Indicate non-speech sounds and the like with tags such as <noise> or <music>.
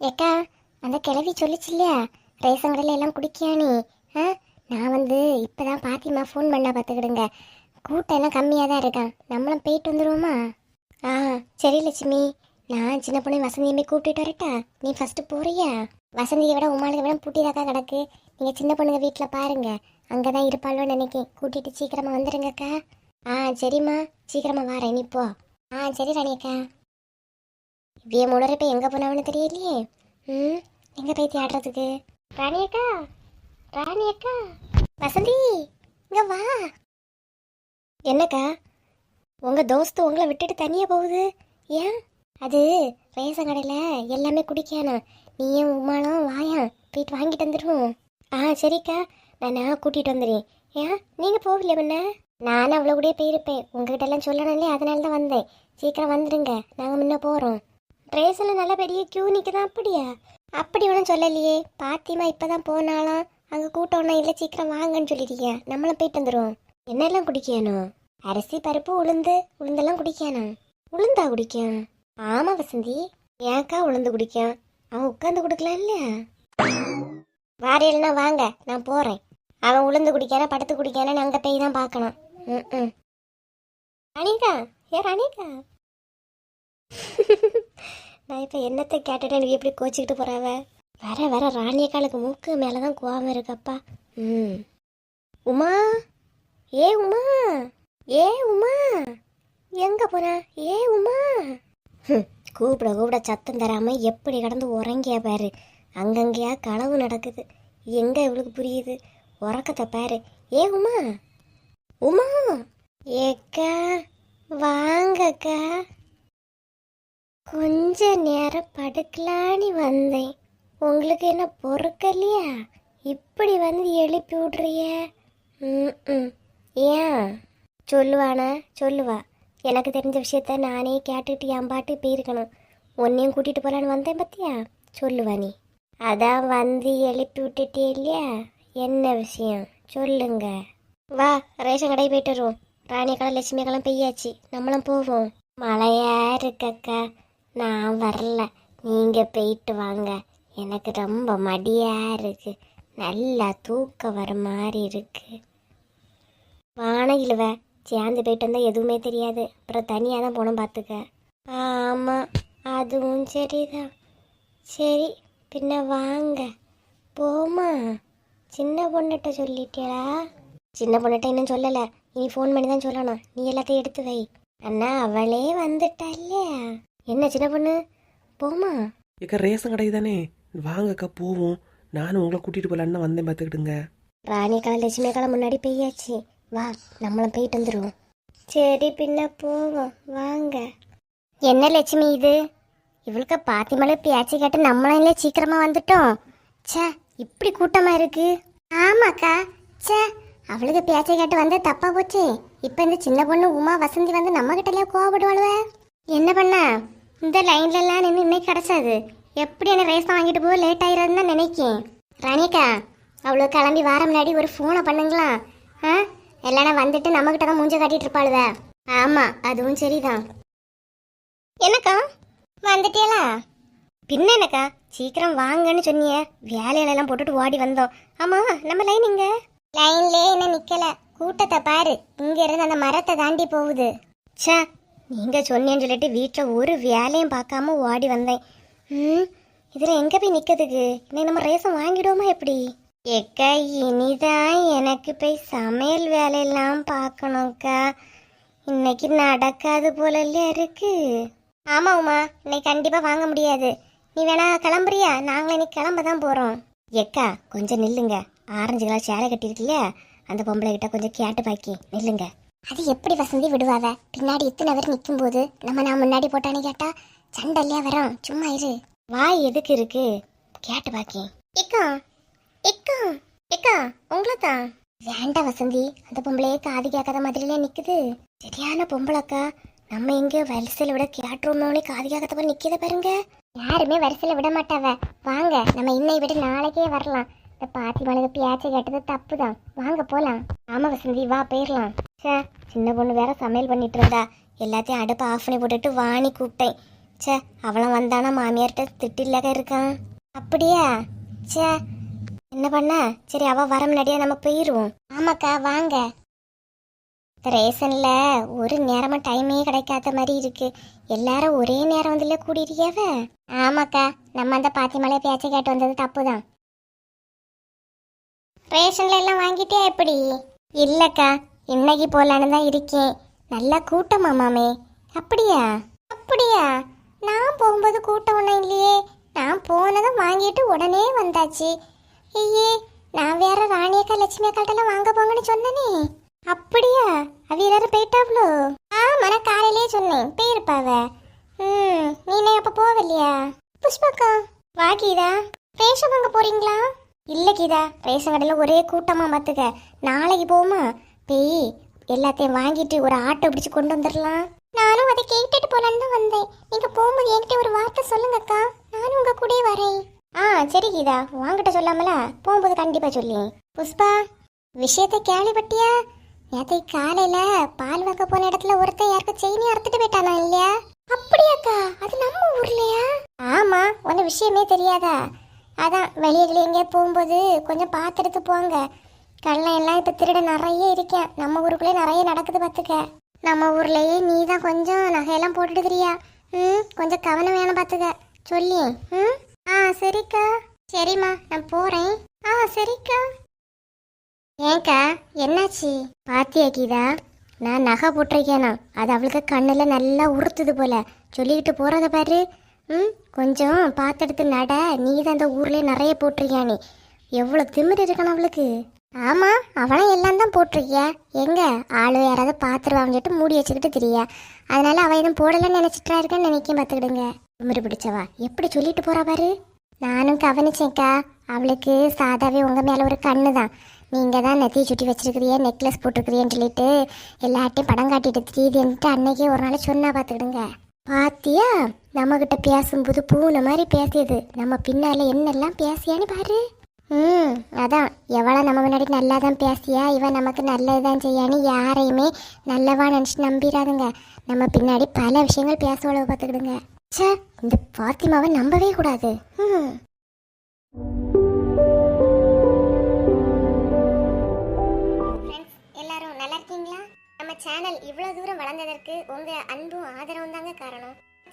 ஏக்கா அந்த கிழவி சொல்லிச்சு இல்லையா? ரேஷன் கடையில் எல்லாம் குடிக்கியா நீ? ஆ? நான் வந்து இப்போ தான் பாத்திமா ஃபோன் பண்ணா பார்த்துக்கிடுங்க கூட்டம் எல்லாம் கம்மியாக தான் இருக்கான். நம்மளும் போயிட்டு வந்துடுவோமா ஆ சரி லட்சுமி. நான் சின்ன பொண்ணு வசந்தியுமே கூப்பிட்டுட்டு வரட்டா? நீ ஃபஸ்ட்டு போறியா? வசந்தியை விட உமாளுக்கு விட பூட்டிதாக்கா கிடக்கு. நீங்கள் சின்ன பொண்ணுங்க வீட்டில் பாருங்க. அங்கே தான் இருப்பாளோன்னு நினைக்கேன். கூட்டிட்டு சீக்கிரமாக வந்துடுங்கக்கா ஆ சரிம்மா. சீக்கிரமாக வாரேன். நீ போ. ஆ சரி ராணியக்கா. இவ்விய முடர் இப்போ எங்கே போனவனு தெரியலையே. ம் எங்கே போய் தேடுறதுக்கு? ராணி அக்கா வசந்தி இங்கே வா. என்னக்கா உங்கள் தோஸ்து உங்களை விட்டுட்டு தனியாக போகுது? ஏன்? அது ரேஷன் கடையில் எல்லாமே குடிக்கானா? நீயும் உமாலாம் வாயா போயிட்டு வாங்கிட்டு வந்துடுவோம் ஆ சரிக்கா நான் நான் கூட்டிகிட்டு வந்துடுறேன் ஏன் நீங்கள் போகலையா முன்ன? நானும் அவ்வளோ கூட போயிருப்பேன். உங்ககிட்ட எல்லாம் சொல்லணும்லே அதனால தான் வந்தேன். சீக்கிரம் வந்துடுங்க நாங்கள் முன்ன போகிறோம் ரேஷனில் நல்ல பெரிய கியூ நிற்குதான் அப்படியா? அப்படி ஒன்றும் சொல்லலையே. பாத்திமா இப்போ தான் போனாலாம் அங்கே கூட்டம் ஒன்றும் இல்லை சீக்கிரம் வாங்கன்னு சொல்லிட்டீங்க நம்மளும் போயிட்டு வந்துடுவோம் என்னெல்லாம் குடிக்கணும்? அரிசி பருப்பு உளுந்து உளுந்தெல்லாம் குடிக்கணும். உளுந்தா குடிக்கும். ஆமாம் வசந்தி. ஏன்க்கா உளுந்து குடிக்கும்? அவன் உட்காந்து கொடுக்கலாம் இல்லையா? வாரியல்னா வாங்க நான் போகிறேன் அவன் உளுந்து குடிக்கானா படுத்து குடிக்கானு அங்கே போய் தான் பார்க்கணும். ம் ம் அனிகா ஏ அனிகா <laughs> நான் இப்போ என்னத்தை கேட்டுட்டு எனக்கு எப்படி கோச்சிக்கிட்டு போகிறாவ வர வர ராணியக்காலுக்கு மூக்கு மேலே தான் கோவம் இருக்கப்பா. ம். உமா? ஏ உமா? ஏ உமா? எங்கே போன? ஏ உமா? கூப்பிட கூப்பிட சத்தம் தராமல் எப்படி கடந்து உறங்கியா பாரு. அங்கங்கேயா களவு நடக்குது. எங்கே இவளுக்கு புரியுது? உறக்கத்தை பாரு. ஏ உமா? உமா? ஏக்கா வாங்கக்கா. கொஞ்ச நேரம் படுக்கலான்னு வந்தேன். உங்களுக்கு என்ன பொறுக்கலையா இப்படி வந்து எழுப்பி விட்றிய? ம் ஏன்? சொல்லுவானா? சொல்லுவா. எனக்கு தெரிஞ்ச விஷயத்த நானே கேட்டுட்டு என் பாட்டு போயிருக்கணும். உன்னையும் கூட்டிட்டு போகலான்னு வந்தேன் பத்தியா? சொல்லுவா நீ. அதான் வந்து எழுப்பி விட்டுட்டே இல்லையா? என்ன விஷயம்? சொல்லுங்க. வா ரேஷன் கடை போயிட்டு வருவோம். ராணியக்காலம் லட்சுமியக்காலம் பெய்யாச்சு. நம்மளும் போவோம். மழையா இருக்கக்கா? நான் வரல. நீங்கள் போயிட்டு வாங்க. எனக்கு ரொம்ப மடியாக இருக்கு. நல்லா தூக்கம் வர மாதிரி இருக்கு. வானகிலுவ சேர்ந்து போயிட்டு வந்தால் எதுவுமே தெரியாது. அப்புறம் தனியாக தான் போனோம் பார்த்துக்க ஆமாம் அதுவும் சரிதான். சரி பின்ன வாங்க. போமா சின்ன பொண்ணுகிட்ட சொல்லிட்டியா சின்ன பொண்ணுகிட்ட இன்னும் சொல்லலை. நீ ஃபோன் பண்ணி தான் சொல்லணும். நீ எல்லாத்தையும் எடுத்து வை. அண்ணா அவளே வந்துட்டா இல்லையா? என்ன சின்ன பொண்ணு? போமா ஏக்கா ரேஷன் கடை தானே? வாங்கக்கா போவோம். நானும் உங்களை கூட்டிகிட்டு போகலான்னு வந்தேன் பார்த்துக்கிடுங்க ராணி கால லட்சுமி காலம் முன்னாடி பெய்யாச்சு. வா நம்மளும் போயிட்டு வந்துடுவோம் சரி பின்ன போவோம். வாங்க. என்ன லட்சுமி இது? இவளுக்கு பாத்திமலை பேச்சு கேட்டு நம்மளும் இல்லை சீக்கிரமா வந்துட்டோம்? ச்சே இப்படி கூட்டமா இருக்கு? ஆமாக்கா. ச்சே அவளுக்கு பேச்சை கேட்டு வந்து தப்பா போச்சு. இப்போ இந்த சின்ன பொண்ணு உமா வசந்தி வந்து நம்ம கிட்டலயே கோவப்படுவாளுவ? என்ன பண்ண? இந்த லைன்லலாம் நின்று இன்னைக்கு கிடச்சாது. எப்படி என்ன ரேஸ் வாங்கிட்டு போக லேட் ஆயிடுறதுன்னு தான் நினைக்கேன். ராணிக்கா அவ்வளோ கிளம்பி வார முன்னாடி ஒரு ஃபோனை பண்ணுங்களா? ஆ? இல்லைனா வந்துட்டு நம்மக்கிட்ட தான் மூஞ்ச காட்டிட்டு இருப்பாளுவ. ஆமாம் அதுவும் சரிதான். என்னக்கா? வந்துட்டியலா? பின்ன என்னக்கா? சீக்கிரம் வாங்கன்னு சொன்னியே. வேலையிலலாம் போட்டுட்டு ஓடி வந்தோம். ஆமா நம்ம லைன் இங்கே லைன்லேயே என்ன நிற்கலை கூட்டத்தை பாரு. இங்கே இருந்து அந்த மரத்தை தாண்டி போகுது. சே நீங்கள் சொன்னேன்னு சொல்லிட்டு வீட்டில் ஒரு வேலையும் பார்க்காம ஓடி வந்தேன். ம் இதில் எங்கே போய் நிற்கிறதுக்கு இன்னைக்கு நம்ம ரேசம் வாங்கிடுவோமா எப்படி? எக்கா இனிதான் எனக்கு போய் சமையல் வேலையெல்லாம் பார்க்கணும்க்கா. இன்னைக்கு நடக்காது போல இல்லையா இருக்கு. ஆமாம் உமா இன்னைக்கு கண்டிப்பாக வாங்க முடியாது. நீ வேணா கிளம்புறியா? நாங்களே இன்னைக்கு கிளம்ப தான் போகிறோம் எக்கா கொஞ்சம் நில்லுங்க. ஆரஞ்சு கலர் சேலை கட்டியிருக்குல்ல அந்த பொம்பளை கிட்ட கொஞ்சம் கேட்டு பாக்கி. நில்லுங்க. அது எப்படி வசந்தி விடுவாவ? பின்னாடி இத்தனை பேர் நிற்கும் போது நம்ம நான் முன்னாடி போட்டானே கேட்டா சண்டை இல்லையா வரோம் சும்மா இரு. வாய் எதுக்கு இருக்கு? கேட்டு பாக்கி. இக்கா இக்கா இக்கா உங்களதான் வேண்டாம் வசந்தி அந்த பொம்பளையே காது கேட்காத மாதிரிலே நிக்குது. சரியான பொம்பளைக்கா. நம்ம எங்க வரிசையில விட கேட்டுருமோனே காது கேட்காத மாதிரி நிக்கத பாருங்க. யாருமே வரிசையில விட மாட்டாவ. வாங்க நம்ம இன்னை விட நாளைக்கே வரலாம். இந்த பாத்தி மனது பியாச்சை கேட்டது தப்பு தான் வாங்க போகலாம் ஆமாம் வசந்தி வா போயிடலாம் சே சின்ன பொண்ணு வேற சமையல் பண்ணிட்டு இருந்தா. எல்லாத்தையும் அடுப்பை ஆஃப் பண்ணி போட்டுட்டு வாணி கூப்பிட்டேன். ச்சே அவளும் வந்தானா? மாமியார்கிட்ட திட்டில்லாக இருக்கான். அப்படியா? ச்சே என்ன பண்ண? சரி அவ வர முன்னாடியே நம்ம போயிடுவோம் ஆமாக்கா வாங்க. ரேஷனில் ஒரு நேரமாக டைமே கிடைக்காத மாதிரி இருக்கு. எல்லாரும் ஒரே நேரம் வந்துல கூடியிருக்கியாவ ஆமாக்கா நம்ம அந்த பாத்திமலை பேச்சை கேட்டு வந்தது தப்பு தான் ரேஷன்ல எல்லாம் வாங்கிட்டியா எப்படி? இல்லக்கா இன்னைக்கு போலான்னு தான் இருக்கேன். நல்லா கூட்டமா மாமே. அப்படியா? அப்படியா? நான் போகும்போது கூட்டம் ஒன்றும் இல்லையே. நான் போனதும் வாங்கிட்டு உடனே வந்தாச்சு. ஐயே நான் வேற ராணியக்கா லட்சுமி அக்காட்டெல்லாம் வாங்க போங்கன்னு சொன்னனே. அப்படியா? அவ எல்லாரும் போயிட்டாவ்ளோ ஆமா நான் காலையிலேயே சொன்னேன். போயிருப்பாவ. ம் நீனே அப்போ போவலையா புஷ்பக்கா வா கீதா. ரேஷன் வாங்க போறீங்களா? இல்லை கீதா ரேஷன் கடையில் ஒரே கூட்டமாக பார்த்துக்க நாளைக்கு போமா பேய் எல்லாத்தையும் வாங்கிட்டு ஒரு ஆட்டோ பிடிச்சி கொண்டு வந்துடலாம் நானும் அதை கேட்டுட்டு போலான்னு தான் வந்தேன். நீங்கள் போகும்போது என்கிட்ட ஒரு வார்த்தை சொல்லுங்கக்கா. நானும் உங்கள் கூடயே வரேன். ஆ சரி கீதா. வாங்கிட்ட சொல்லாமல போகும்போது கண்டிப்பாக சொல்லி புஷ்பா விஷயத்தை கேள்விப்பட்டியா? நேற்று காலையில் பால் வாங்க போன இடத்துல ஒருத்தன் யாருக்கு செயினி அறுத்துட்டு போயிட்டானா இல்லையா? அப்படியாக்கா அது நம்ம ஊர்லையா? ஆமாம் ஒன்றும் விஷயமே தெரியாதா? அதான் வெளியே எங்கேயா போகும்போது கொஞ்சம் பார்த்துட்டு போங்க. கள்ளம் எல்லாம் இப்போ திருட நிறைய இருக்கேன் நம்ம ஊருக்குள்ளே நிறைய நடக்குது பார்த்துக்க. நம்ம ஊர்லேயே நீ தான் கொஞ்சம் நகையெல்லாம் போட்டுட்டு ம் கொஞ்சம் கவனம் வேணும் பார்த்துக்க. சொல்லி ம்? ஆ சரிக்கா. சரிம்மா நான் போகிறேன் ஆ சரிக்கா. ஏன்க்கா என்னாச்சு? பாத்தியா கீதா? நான் நகை போட்டிருக்கேனா. அது அவளுக்கு கண்ணில் நல்லா உறுத்துது போல. சொல்லிக்கிட்டு போகிறத பாரு. ம்? கொஞ்சம் பார்த்துடுத்து நட. நீ தான் அந்த ஊர்லேயே நிறைய போட்டிருக்கியானே எவ்வளோ திமிரு இருக்கணும் அவளுக்கு. ஆமா அவளும் எல்லாம் தான் போட்டிருக்கியா? எங்க? ஆளு யாராவது பார்த்துருவாங்க சொல்லிட்டு மூடி வச்சுக்கிட்டு தெரியா? அதனால அவ எதுவும் போடலன்னு நினைச்சிட்டா இருக்கேன்னு நினைக்க பார்த்துக்கிடுங்க திமிரு பிடிச்சவா? எப்படி சொல்லிட்டு போறா பாரு. நானும் கவனிச்சேன்க்கா. அவளுக்கு சாதாவே உங்க மேல ஒரு கண்ணு தான் நீங்க தான் நெத்தி சுட்டி வச்சிருக்கிறிய நெக்லஸ் போட்டிருக்கிறியன்னு சொல்லிட்டு எல்லார்ட்டையும் படம் காட்டிட்டு தெரியுதுன்ட்டு அன்னைக்கே ஒரு நாள் சொன்னா பார்த்துக்கிடுங்க பாத்தியா? நம்ம கிட்ட பேசும்போது பூனை மாதிரி பேசியது. நம்ம பின்னால என்னெல்லாம் பேசியான்னு பாரு. ம் அதான். எவ்வளோ நம்ம முன்னாடி நல்லா தான் பேசியா இவன் நமக்கு நல்லது தான் செய்யான்னு யாரையுமே நல்லவா நினச்சி நம்பிடாதுங்க நம்ம பின்னாடி பல விஷயங்கள் பேச பார்த்துக்கிடுங்க. ச்சே இந்த பாத்திமாவை நம்பவே கூடாது. ம். எல்லாரும் நல்லா இருக்கீங்களா? நம்ம சேனல் இவ்வளோ தூரம் வளர்ந்ததற்கு உங்கள் அன்பும் ஆதரவும் தாங்க காரணம்.